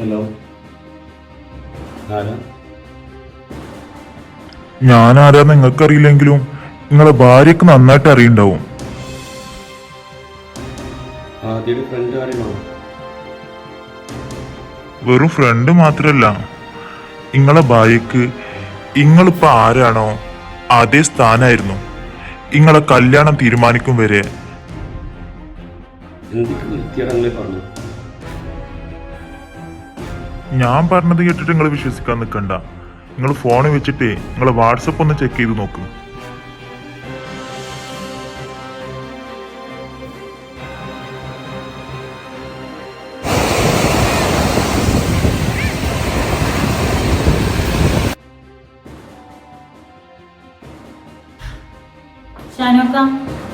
Hello ആരാ? ഞാനാരാ നിങ്ങൾക്കറിയില്ലെങ്കിലും നിങ്ങളെ ഭാര്യക്ക് നന്നായിട്ട് അറിയണ്ടാവും. ഫ്രണ്ട് കാര്യമാണോ വെറും ഫ്രണ്ട് മാത്രല്ല. നിങ്ങളെ ഭാര്യക്ക് ഇങ്ങളിപ്പോ ആരാണോ അതേ സ്ഥാനായിരുന്നു. നിങ്ങളെ കല്യാണം തീരുമാനിക്കും വരെ. എന്തൊക്കെ വൃത്തിയടങ്ങളെ പറഞ്ഞു ഞാൻ പറഞ്ഞത് കേട്ടിട്ട് നിങ്ങൾ വിശ്വസിക്കാൻ നിൽക്കണ്ട നിങ്ങൾ ഫോൺ വെച്ചിട്ട് നിങ്ങൾ വാട്സപ്പ് ഒന്ന് ചെക്ക് ചെയ്ത് നോക്ക്.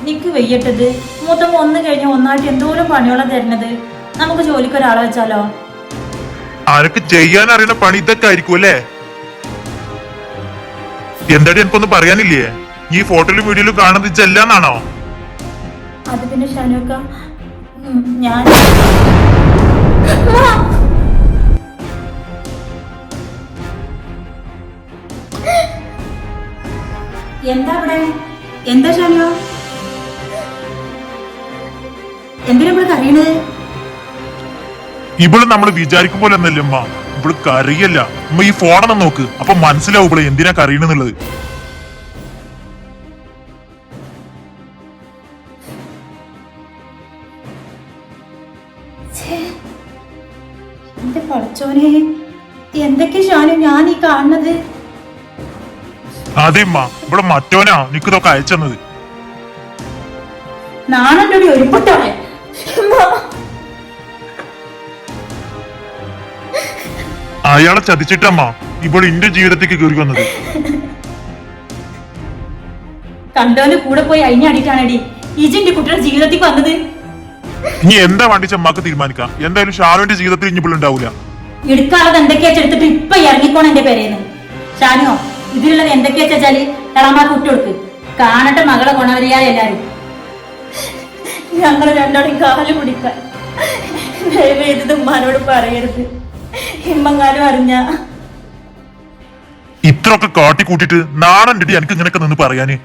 നിക്ക് വെയ്യട്ടത്. മൂത്തമ്മ ഒന്ന് കഴിഞ്ഞ് ഒന്നായിട്ട് എന്തോരം പണിയോളം തരുന്നത്? നമുക്ക് ജോലിക്ക് ഒരാളെ വെച്ചാലോ? ആരൊക്കെ ചെയ്യാൻ അറിയുന്ന പണി ഇതൊക്കെ ആയിരിക്കും അല്ലേ? എന്താടി എനിക്കൊന്നും പറയാനില്ലേ? ഈ ഫോട്ടോയിലും വീഡിയോയിലും കാണുന്നത് ചെല്ലാന്നാണോ ഞാൻ എന്താ ഇവിടെ എന്താ ഷാനു എന്തിനാ ഇവിടെ കറിയണത് ഇവൾ നമ്മൾ വിചാരിക്കും പോലെ ഒന്നല്ലേ ഉമ്മ. ഇവൾ കറിയല്ല. ഉമ്മ ഈ ഫോണെന്ന് നോക്ക്. അപ്പൊ മനസ്സിലാവും ഇവിടെ എന്തിനാ കറിയണെന്നുള്ളത്. എന്റെ പഠിച്ചോനെ എന്തൊക്കെ ഷാനു ഞാൻ ഈ കാണുന്നത്? അതെ ഉമ്മ. ഇവിടെ മറ്റോനാ. നിക്കിതൊക്കെ അയച്ചെന്നത് നാണന്റെ ഒരു അയാളെ ചതിച്ചിട്ടമ്മ ഇപ്പോൾ എന്റെ ജീവിതത്തേക്ക് കയറി വന്നത്. കണ്ടവന് കൂടെ പോയി അഴിഞ്ഞാടിയിട്ടാണടി. ഇജിന്റെ കുട്ടിയുടെ ജീവിതത്തിൽ വന്നത്. ഇനി എന്താ വേണ്ടി ചമ്മാക്ക് തീരുമാനിക്കാം? എന്തായാലും ഷാനുവിന്റെ ജീവിതത്തിൽ ഇനി ഉണ്ടാവൂല. എടുക്കാനുള്ളത് എന്തൊക്കെയാ ചെടുത്തിട്ട് ഇപ്പൊ ഇറങ്ങിക്കോണം എന്റെ പേരേന്ന്. ഷാനുവോ ഇതിലുള്ളത് എന്തൊക്കെയാ വെച്ചാൽ കളമാർക്ക് വിട്ടുകൊടുക്ക് കാണട്ടെ മകളെ കൊണവരിയാ എല്ലാരും. ഞങ്ങൾ രണ്ടോടും കാൽ പിടിക്കാൻ. ദയവേത് ഉമ്മാനോട് പറയരുത്. ഇമ്മങ്ങാനും അറിഞ്ഞ. ഇത്രയൊക്കെ കാട്ടിക്കൂട്ടിട്ട് നാണന്റെ എനിക്ക് ഇങ്ങനെയൊക്കെ നിന്ന് പറയാന്.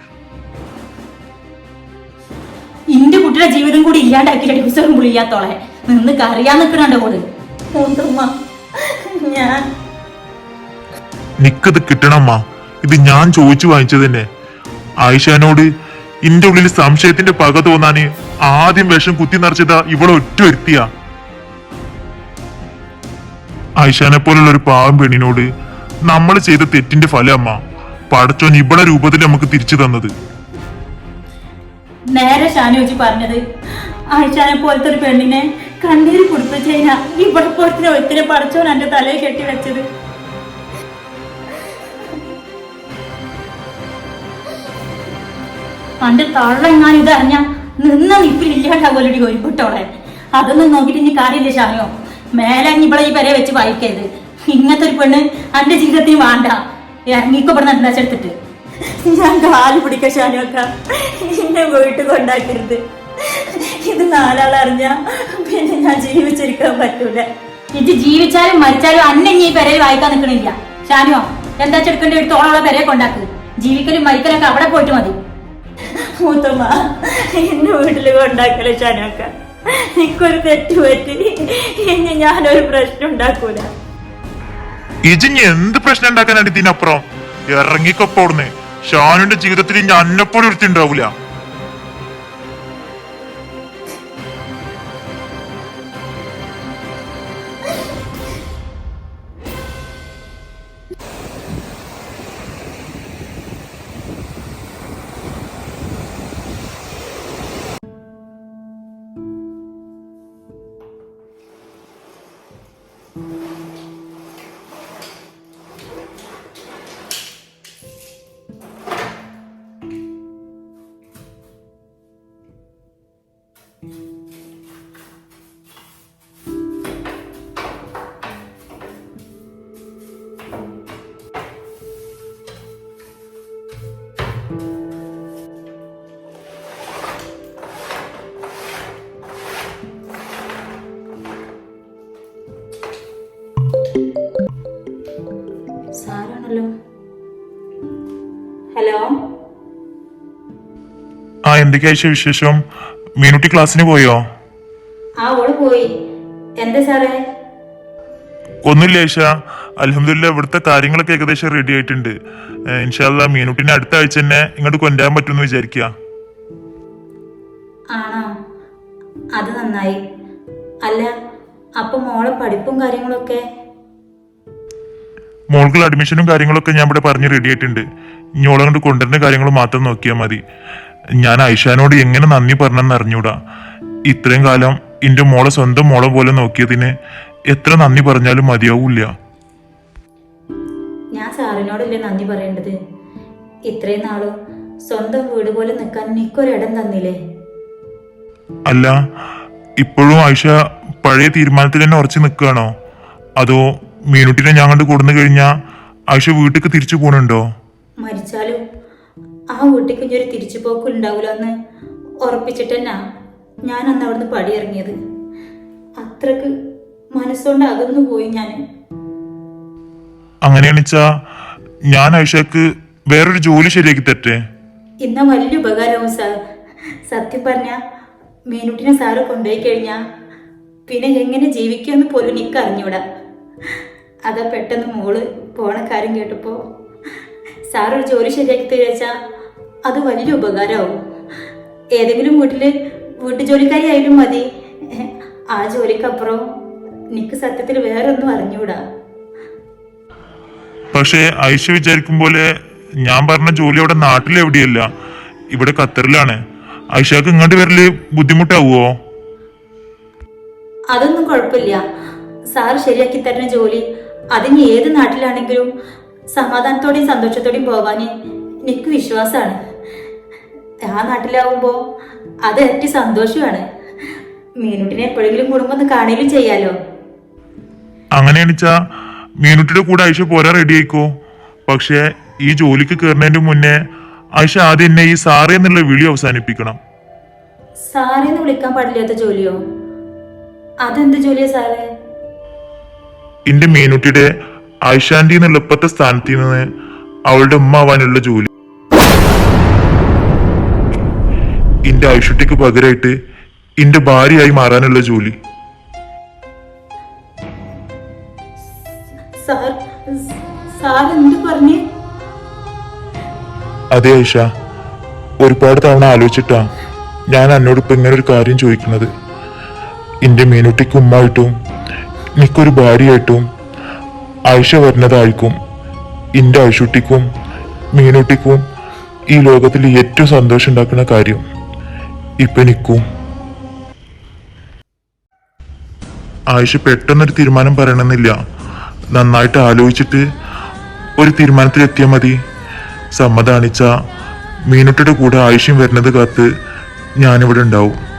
ഇന്റെ കുട്ടിയുടെ ജീവിതം കൂടി ഇല്ലാണ്ടാക്കിയിട്ട് ഡിവിസറും പുളിയാത്തോളെ നിന്ന് കറിയാൻ നിൽക്കണുണ്ട് കൂടെ? ഞാൻ. നിക്കത് കിട്ടണമ്മ. ഇത് ഞാൻ ചോദിച്ചു വാങ്ങിച്ചത് തന്നെ. ആയിഷാനോട് ഇന്റെ ഉള്ളിൽ സംശയത്തിന്റെ പക തോന്നാന് ആദ്യം വിഷം കുത്തി നിറച്ചതാ ഇവളെ ഒറ്റ ആയിഷാനെ പോലുള്ള ഒരു പാവം പെണ്ണിനോട് നമ്മൾ ചെയ്ത തെറ്റിന്റെ ഫലം അമ്മ. പടച്ചോൻ ഇവിടെ രൂപത്തിൽ നമുക്ക് തിരിച്ചു തന്നത്. നേരെ ഷാനുജി പറഞ്ഞത് ആയിഷാനെ പോലത്തെ ഒരു പെണ്ണിനെ കണ്ണീര് കുടിപ്പിച്ചു കഴിഞ്ഞാൽ ഇവിടെ പോലത്തെ ഒത്തിരി പടച്ചോൻ എന്റെ തലയിൽ കെട്ടി വെച്ചത്. പണ്ട് തള്ളെങ്ങാനും ഇതറിഞ്ഞ നിന്ന നിപ്പിൽ ഇല്ലാണ്ടാവുമല്ലോ ഒരുപെട്ടോളെ അതൊന്നും നോക്കിട്ട് ഇനി കാര്യമില്ല ഷാനോ മേലെ ഇവളെ ഈ വരെ വെച്ച് വായിക്കരുത്. ഇങ്ങനത്തെ ഒരു പെണ്ണ് എന്റെ ജീവിതത്തിന് വേണ്ട. ഇറങ്ങിക്കപ്പെടുന്ന എന്താ എടുത്തിട്ട്. ഞാൻ കാൽ പിടിക്ക ഷാനോക്ക. എന്നെ വീട്ടിൽ കൊണ്ടാക്കരുത്. ഇത് നാലാളറിഞ്ഞ പിന്നെ ഞാൻ ജീവിച്ചിരിക്കാൻ പറ്റൂല. ഇത് ജീവിച്ചാലും മരിച്ചാലും അന്നെ ഇനി ഈ പെരയിൽ വായിക്കാൻ നിൽക്കണില്ല ഷാനുവോ എന്താ ചെടുക്കേണ്ട ഒരു തോളുള്ള പെരയെ കൊണ്ടാക്ക്. ജീവിക്കലും മരിക്കലൊക്കെ അവിടെ പോയിട്ട് മതി. മൂത്തമ്മ എന്നെ വീട്ടിൽ കൊണ്ടാക്കല ഷാനോക്ക? എനിക്കൊരു തെറ്റ് പറ്റി. ഇനി ഞാനൊരു പ്രശ്നം ഉണ്ടാക്കൂല. ഇജിഞ്ഞ് എന്ത് പ്രശ്നം ഉണ്ടാക്കാനാണ് ഇതിനപ്പുറം? ഇറങ്ങിക്കൊപ്പോടുന്നേ ഷാനുന്റെ ജീവിതത്തിൽ ഇനി അന്നപ്പോഴും ഒരുത്തി you. സാറാണല്ലോ ഹലോ. ആ എന്തൊക്കെയാ വിശേഷം? മീനുട്ടി ക്ലാസ്സിന് പോയോ? ആ ഓൾ പോയി. എന്താ സാറേ? ഒന്നുമില്ല ഏഷ അലഹമില്ല ഇവിടുത്തെ കാര്യങ്ങളൊക്കെ ഏകദേശം റെഡി ആയിട്ടുണ്ട്. ഇൻഷാല്ല മീനുട്ടിനെ അടുത്ത ആഴ്ച തന്നെ ഇങ്ങോട്ട് കൊണ്ടുവരാൻ പറ്റുമെന്ന് വിചാരിക്കുക ആണോ? അത് നന്നായി. അല്ല അപ്പൊ മോളെ പഠിപ്പും കാര്യങ്ങളൊക്കെ മോൾക്കുള്ള അഡ്മിഷനും കാര്യങ്ങളൊക്കെ ഞാൻ ഇവിടെ പറഞ്ഞ് റെഡി ആയിട്ടുണ്ട്. ഇനി ഓളെ കൊണ്ട് കൊണ്ടുവരുന്ന കാര്യങ്ങൾ മാത്രം നോക്കിയാൽ മതി. ഞാൻ ഐഷാനോട് എങ്ങനെ നന്ദി പറഞ്ഞെന്ന് അറിഞ്ഞൂടാ. ഇത്രയും കാലം എന്റെ മോളെ സ്വന്തം മോളെ പോലെ നോക്കിയതിന് എത്ര നന്ദി പറഞ്ഞാലും മതിയാവൂല ഞാൻ സാറിനോടല്ലേ നന്ദി പറയേണ്ടത്? ഇത്രയും നാളും സ്വന്തം വീട് പോലെ നിൽക്കാൻ നിക്കൊരിടം തന്നില്ലേ? അല്ല ഇപ്പോഴും ആയിഷ പഴയ തീരുമാനത്തിൽ തന്നെ ഉറച്ചു നിൽക്കുകയാണോ? അതോ മീനുട്ടിനെ ഞാൻ കണ്ട് കൊടുന്നു കഴിഞ്ഞാ ആയിഷ വീട്ടിലേക്ക് തിരിച്ചു പോണുണ്ടോ? മരിച്ചാലും ആ വീട്ടിലേക്ക് ഇനി ഒരു തിരിച്ചുപോക്കും ഉണ്ടാവില്ല എന്ന് ഉറപ്പിച്ചിട്ട് തന്നെ ഞാൻ അന്ന് അവിടുന്ന് പടിയിറങ്ങിയത്. അത്രയ്ക്ക് മനസ്സുകൊണ്ട് അകന്നു പോയി ഞാൻ അങ്ങനെയാണെച്ചാ ഞാൻ ആയിഷക്ക് വേറൊരു ജോലി ശരിയാക്കി തരട്ടെ? ഇന്ന വലിയ ഉപകാരവും സാർ സത്യം പറഞ്ഞ മീനുട്ടിനെ സാറ് കൊണ്ടുപോയി കഴിഞ്ഞാ പിന്നെ എങ്ങനെ ജീവിക്കുമെന്ന് പോലും എനിക്ക് അറിഞ്ഞൂടാ അതാ പെട്ടെന്ന് മോൾ പോണ കാര്യം കേട്ടപ്പോ സാർ ഒരു ജോലി ശരിയാക്കി തരുവച്ചാ അത് വലിയ ഉപകാരമാവും ഏതെങ്കിലും വീട്ടിൽ വീട്ടു ജോലിക്കാരി ആയാലും മതി. ആ ജോലിക്കപ്പുറം നിക്ക് സത്യത്തിൽ വേറൊന്നും അറിഞ്ഞൂടാ പക്ഷേ ഐഷ വിചാരിക്കും പോലെ ഞാൻ പറഞ്ഞ ജോലി അവിടെ നാട്ടിലെവിടെയല്ല ഇവിടെ ഖത്തറിലാണ്. ഐഷക്ക് ഇങ്ങോട്ട് വരൽ ബുദ്ധിമുട്ടാവുമോ അതൊന്നും കുഴപ്പമില്ല. സാർ ശരിയാക്കി തരുന്ന ജോലി അതിന് ഏത് നാട്ടിലാണെങ്കിലും സമാധാനത്തോടെയും സന്തോഷത്തോടെയും പോകാൻ എനിക്ക് വിശ്വാസമാണ് ആ നാട്ടിലാവുമ്പോൾ അത് ഏറ്റവും സന്തോഷമാണ്. മീനുട്ടിനെ എപ്പോഴെങ്കിലും കുടുംബം ഒന്ന് കാണുകയും ചെയ്യാലോ. അങ്ങനെയാണെച്ചാ മീനുട്ടിയുടെ കൂടെ ഐഷ പോരാ റെഡി ആയിക്കോ? പക്ഷേ ഈ ജോലിക്ക് കയറുന്നതിന് മുന്നേ ആയിഷ ആദ്യം എന്നെ ഈ സാറേ എന്നുള്ള വിളി അവസാനിപ്പിക്കണം. സാറേന്ന് വിളിക്കാൻ പാടില്ലാത്ത ജോലിയോ? അതെന്ത് ജോലിയാ സാറേ? എന്റെ മീനുട്ടിയുടെ ആയിഷാന്റി എന്നുള്ള ഇപ്പത്തെ സ്ഥാനത്ത് നിന്ന് അവളുടെ ഉമ്മ ആവാനുള്ള ജോലി. എന്റെ ആയിഷുട്ടിക്ക് പകരമായിട്ട് എന്റെ ഭാര്യയായി മാറാനുള്ള ജോലി. അതെ ഐഷ ഒരുപാട് തവണ ആലോചിച്ചിട്ടാ ഞാൻ എന്നോട് ഇപ്പൊ ഇങ്ങനെ ഒരു കാര്യം ചോദിക്കുന്നത്. എന്റെ മീനുട്ടിക്ക് ഉമ്മായിട്ടും എനിക്കൊരു ഭാര്യയായിട്ടും ആയിഷ വരുന്നതായിരിക്കും. എന്റെ ആയിഷുട്ടിക്കും മീനുട്ടിക്കും ഈ ലോകത്തിൽ ഏറ്റവും സന്തോഷം ഉണ്ടാക്കുന്ന കാര്യം ഇപ്പൊ എനിക്കും. ആയിഷ പെട്ടെന്നൊരു തീരുമാനം പറയണമെന്നില്ല. നന്നായിട്ട് ആലോചിച്ചിട്ട് ഒരു തീരുമാനത്തിൽ എത്തിയാൽ മതി. സമ്മതാണിച്ച മീനുട്ടിയുടെ കൂടെ ആയിഷ്യം വരുന്നത് കാത്ത് ഞാനിവിടെ ഉണ്ടാവും.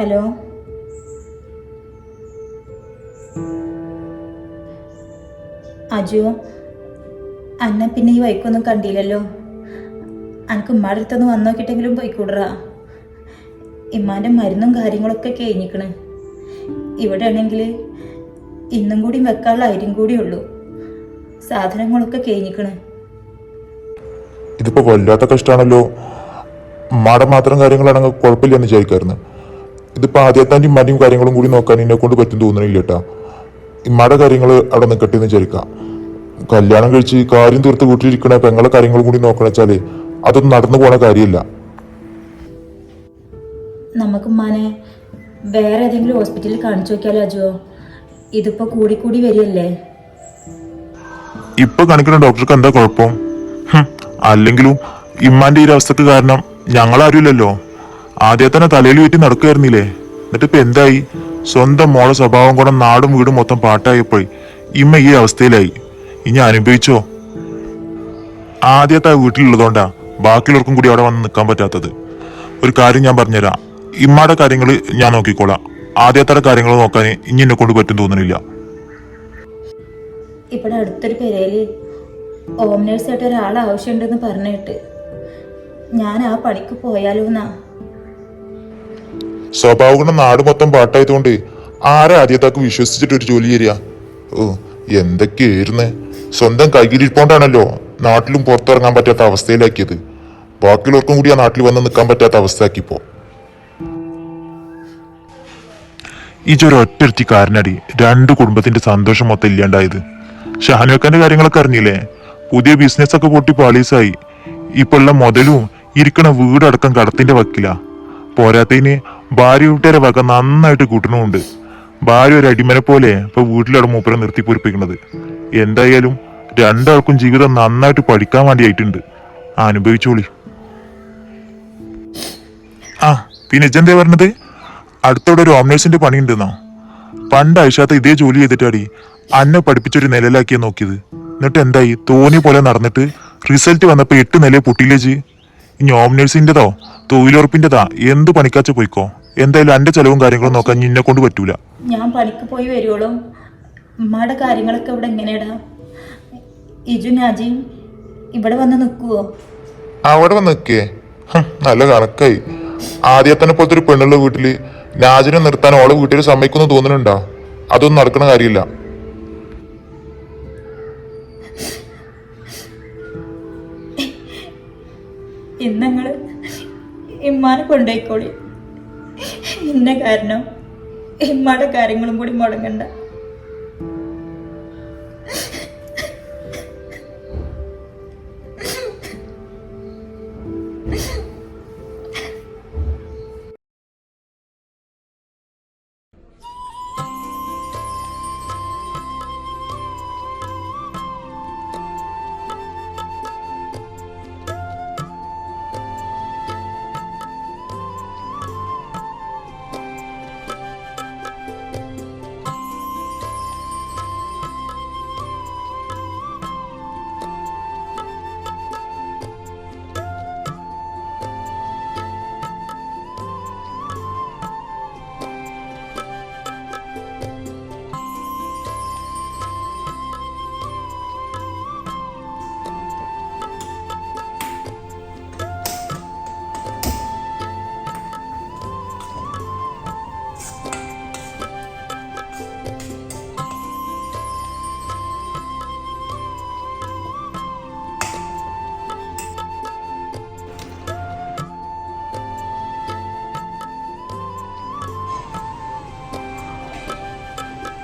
ഹലോ അജു അന്ന പിന്നെ ഈ വൈക്കൊന്നും കണ്ടില്ലല്ലോ. അനക്ക് ഉമ്മാടെ അടുത്തൊന്ന് വന്നു നോക്കിട്ടെങ്കിലും പോയിക്കൂടറാ. ഇമ്മാന്റെ മരുന്നും കാര്യങ്ങളൊക്കെ കഴിഞ്ഞിക്കണ്. ഇവിടെ ആണെങ്കിൽ ഇന്നും കൂടി വെക്കാനുള്ള അരിയും കൂടി ഉള്ളൂ. സാധനങ്ങളൊക്കെ കഴിഞ്ഞിക്കണ്. ഇതിപ്പോ വല്ലാത്ത കഷ്ടാണല്ലോ. ഉമ്മാടെ മാത്രം കാര്യങ്ങളാണെങ്കിൽ കുഴപ്പമില്ലെന്ന് വിചാരിക്കായിരുന്നു. ഇതിപ്പോ ആദ്യത്താന്റെ മടിയും കാര്യങ്ങളും കൂടി നോക്കാൻ എന്നെ കൊണ്ട് പറ്റും തോന്നണില്ല കേട്ടാ മഴ കാര്യങ്ങൾ അവിടെ നിൽക്കട്ടെ എന്ന് വിചാരിക്കാം. കല്യാണം കഴിച്ച് കാര്യം തീർത്ത് വീട്ടിലിരിക്കണ പെങ്ങളെ കാര്യങ്ങളും കൂടി നോക്കണ വെച്ചാൽ അതൊന്നും നടന്നു പോണ കാര്യമില്ല നമുക്ക് ഉമ്മാനെ വേറെ ഏതെങ്കിലും ഹോസ്പിറ്റലിൽ കാണിച്ചു നോക്കിയാലോ അജുവോ? ഇതിപ്പോ കൂടി കൂടി വരികയല്ലേ? ഇപ്പൊ കാണിക്കുന്ന ഡോക്ടർക്ക് എന്താ കുഴപ്പം? ഹും, അല്ലെങ്കിലും ഇമ്മാന്റെ ഈ ഒരു അവസ്ഥക്ക് കാരണം ഞങ്ങളാരുമില്ലല്ലോ. ആദ്യം തന്നെ തലയിൽ വീട്ടി നടക്കുമായിരുന്നില്ലേ എന്നിട്ട് ഇപ്പൊ എന്തായി? സ്വന്തം മോളെ സ്വഭാവം കൂടെ നാടും വീടും മൊത്തം പാട്ടായപ്പോയി. ഇമ്മ ഈ അവസ്ഥയിലായി. ഇനി അനുഭവിച്ചോ? ആദ്യത്തെ വീട്ടിലുള്ളതുകൊണ്ടാ ബാക്കിയുള്ളവർക്കും കൂടി അവിടെ വന്ന് നിൽക്കാൻ പറ്റാത്തത്. ഒരു കാര്യം ഞാൻ പറഞ്ഞുതരാം. ഇമ്മയുടെ കാര്യങ്ങൾ ഞാൻ നോക്കിക്കോളാം. ആദ്യത്തെ കാര്യങ്ങൾ നോക്കാൻ ഇനി എന്നെ കൊണ്ട് പറ്റും തോന്നുന്നില്ല ഇവിടെ അടുത്തൊരു പെരയിൽ ഹോം നേഴ്സായിട്ട് ഒരാൾ ആവശ്യമുണ്ടെന്ന് പറഞ്ഞിട്ട് ഞാൻ ആ പണിക്ക് പോയാലോ എന്നാ? സ്വഭാവഗുണം നാട് മൊത്തം പാട്ടായതുകൊണ്ട് ആരാ ആദ്യത്താക്ക് വിശ്വസിച്ചിട്ട് ഒരു ജോലി തരിക? ഓ എന്തൊക്കെയായിരുന്നേ സ്വന്തം കയ്യിലിരിപ്പോണ്ടാണല്ലോ നാട്ടിലും പുറത്തിറങ്ങാൻ പറ്റാത്ത അവസ്ഥയിലാക്കിയത്. ബാക്കിയുള്ളവർക്കും കൂടി ആ നാട്ടിൽ വന്ന് നിൽക്കാൻ പറ്റാത്ത അവസ്ഥയാക്കിപ്പോ. ഇജൊരു ഒറ്റരുത്തി കാരനടി രണ്ട് കുടുംബത്തിന്റെ സന്തോഷം മൊത്തം ഇല്ലാണ്ടായത്. ഷാനുവക്കാന്റെ കാര്യങ്ങളൊക്കെ അറിഞ്ഞില്ലേ? പുതിയ ബിസിനസ് ഒക്കെ പൊട്ടി പാളീസായി. ഇപ്പൊ ഉള്ള മുതലും ഇരിക്കണ വീടടക്കം കടത്തിന്റെ വക്കില. പോരാത്തതിന് ഭാര്യ വീട്ടുകാരെ വക നന്നായിട്ട് കൂട്ടണമുണ്ട്. ഭാര്യ ഒരു അടിമനെ പോലെ ഇപ്പൊ വീട്ടിലവിടെ മൂപ്പരെ നിർത്തി പൂരിപ്പിക്കുന്നത് എന്തായാലും രണ്ടാൾക്കും ജീവിതം നന്നായിട്ട് പഠിക്കാൻ വേണ്ടിയായിട്ടുണ്ട്. അനുഭവിച്ചോളി. ആ പിന്നെ ഇജന്തേ പറഞ്ഞത്? അടുത്തവിടെ ഒരു ഓംനേഴ്സിന്റെ പണി ഉണ്ടെന്നോ പണ്ട് ഐഷാത്ത ഇതേ ജോലി ചെയ്തിട്ടാടി അന്നെ പഠിപ്പിച്ചൊരു നിലയിലാക്കിയാ നോക്കിയത്. എന്നിട്ട് എന്തായി? തോന്നിയ പോലെ നടന്നിട്ട് റിസൾട്ട് വന്നപ്പോ എട്ട് നില പൊട്ടിയില്ലേച്ച് ഇനി ഓംനേഴ്സിന്റെതോ തൊഴിലുറപ്പിന്റെതാ എന്ത് പണിക്കാച്ച പോയിക്കോ? എന്തായാലും അന്റെ ചെലവും കാര്യങ്ങളും നോക്കാൻ നിന്നെ കൊണ്ട് പറ്റൂല. ഞാൻ പണിക്ക് പോയി വരുവോളും. ഉമ്മയുടെ കാര്യങ്ങളൊക്കെ ഇവിടെ എങ്ങനെയാടാ? ഇജു നാജിയും ഇവിടെ വന്ന് നിൽക്കുവോ അവിടെ വന്ന് നിൽക്കേ നല്ല കണക്കായി. ആദ്യത്തന്നെ പോലത്തെ ഒരു പെണ്ണുള്ള വീട്ടിൽ രാജനെ നിർത്താൻ ഓളെ വീട്ടിൽ സമ്മതിക്കുന്നു തോന്നുന്നുണ്ടോ? അതൊന്നും നടക്കണ കാര്യമില്ല. ഇന്നങ്ങൾ ഇമ്മാനെ കൊണ്ടുപോയിക്കോളി. ഇന്ന കാരണം ഇമ്മയുടെ കാര്യങ്ങളും കൂടി മുടങ്ങണ്ട.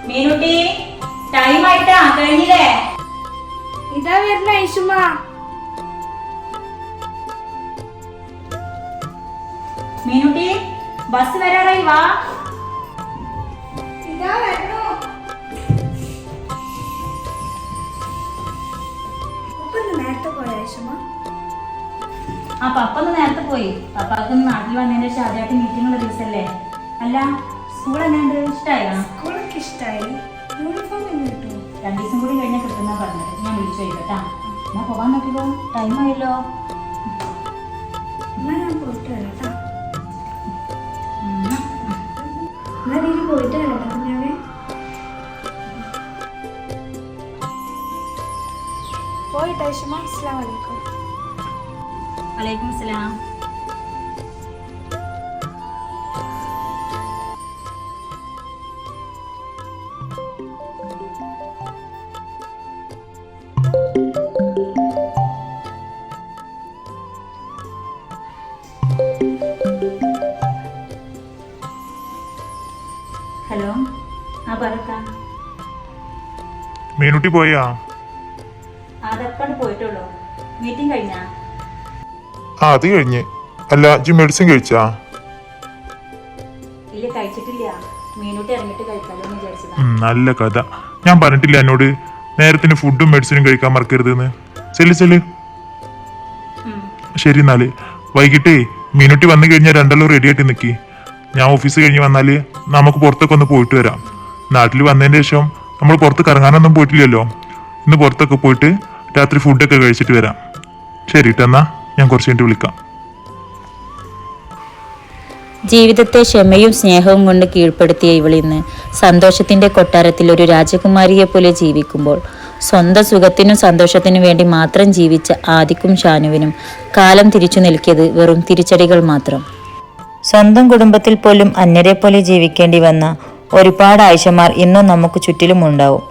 മീനുട്ടി ടൈം ആയിട്ടാ കഴിഞ്ഞില്ലേ? ഇതാ വരുന്ന ഐഷുമ മീനുട്ടി ബസ് വരാറായി വാ. ഇതാ വരുന്നു. നേരത്തെ പോയ ഐഷുമ ആ പപ്പ ഒന്ന് നേരത്തെ പോയി. പപ്പാക്ക് നാട്ടിൽ വന്നതിന്റെ ശേഷം ആദ്യമായിട്ട് മീറ്റിംഗ് ഉള്ള ദിവസല്ലേ? അല്ല സ്കൂൾ എങ്ങനെയുണ്ട്? ഇഷ്ടമായോ നിങ്ങൾക്ക് ഇഷ്ടമായി യൂണിഫോം രണ്ടു ദിവസം കൂടി കഴിഞ്ഞാൽ കിട്ടുന്ന പറഞ്ഞത്. ഞാൻ വിളിച്ചു കേട്ടാ. എന്നാ പോവാൻ നോക്കിക്കോ. ടൈം ആയല്ലോ. എന്നാ ഞാൻ പോയിട്ട് വരട്ടാ എന്നാ നീ പോയിട്ട് വരട്ടെ ഞാനേ പോയിട്ടാ ഇഷ്മ അസ്സാം വലൈക്കും വലൈക്കും അസ്സലാം. മീനുട്ടി പോയാ? ആ അത് കഴിഞ്ഞ്. അല്ല ജി മെഡിസിൻ കഴിച്ചാ? നല്ല കഥ. ഞാൻ പറഞ്ഞിട്ടില്ല എന്നോട് നേരത്തിന് ഫുഡും മെഡിസിനും കഴിക്കാൻ മറക്കരുത് എന്ന് ചെല്ലു ചെല്ല്. ഉം. ശരി എന്നാൽ. വൈകിട്ടേ മീനുട്ടി വന്നു കഴിഞ്ഞാൽ രണ്ടെല്ലാം റെഡി ആയിട്ട് നിൽക്കി ഞാൻ ഓഫീസ് കഴിഞ്ഞ് വന്നാൽ നമുക്ക് പുറത്തൊക്കെ ഒന്ന് പോയിട്ട് വരാം. നാട്ടിൽ വന്നതിന് ശേഷം നമ്മൾ പുറത്ത് കറങ്ങാനൊന്നും പോയിട്ടില്ലല്ലോ. ഇന്ന് പുറത്തൊക്കെ പോയിട്ട് രാത്രി ഫുഡൊക്കെ കഴിച്ചിട്ട് വരാം. ശരി എന്നാ ഞാൻ കുറച്ച് കഴിഞ്ഞിട്ട് വിളിക്കാം. ജീവിതത്തെ ക്ഷമയും സ്നേഹവും കൊണ്ട് കീഴ്പ്പെടുത്തിയ ഇവളിന്ന് സന്തോഷത്തിന്റെ കൊട്ടാരത്തിൽ ഒരു രാജകുമാരിയെ പോലെ ജീവിക്കുമ്പോൾ സ്വന്തം സുഖത്തിനും സന്തോഷത്തിനും വേണ്ടി മാത്രം ജീവിച്ച ആദിക്കും ഷാനുവിനും കാലം തിരിച്ചു നിൽക്കിയത് വെറും തിരിച്ചടികൾ മാത്രം. സ്വന്തം കുടുംബത്തിൽ പോലും അന്യരെ പോലെ ജീവിക്കേണ്ടി വന്ന ഒരുപാട് ആയിഷമാർ ഇന്നും നമുക്ക് ചുറ്റിലും ഉണ്ടാവും.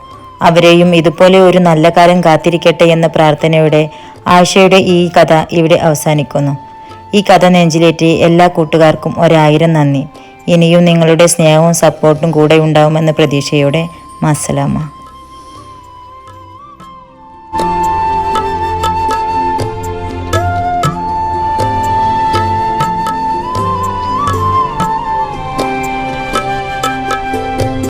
അവരെയും ഇതുപോലെ ഒരു നല്ല കാലം കാത്തിരിക്കട്ടെ എന്ന പ്രാർത്ഥനയോടെ ആയിഷയുടെ ഈ കഥ ഇവിടെ അവസാനിക്കുന്നു. ഈ കഥ നെഞ്ചിലേറ്റി എല്ലാ കൂട്ടുകാർക്കും ഒരായിരം നന്ദി. ഇനിയും നിങ്ങളുടെ സ്നേഹവും സപ്പോർട്ടും കൂടെ ഉണ്ടാവുമെന്ന പ്രതീക്ഷയോടെ മസ്സലാമ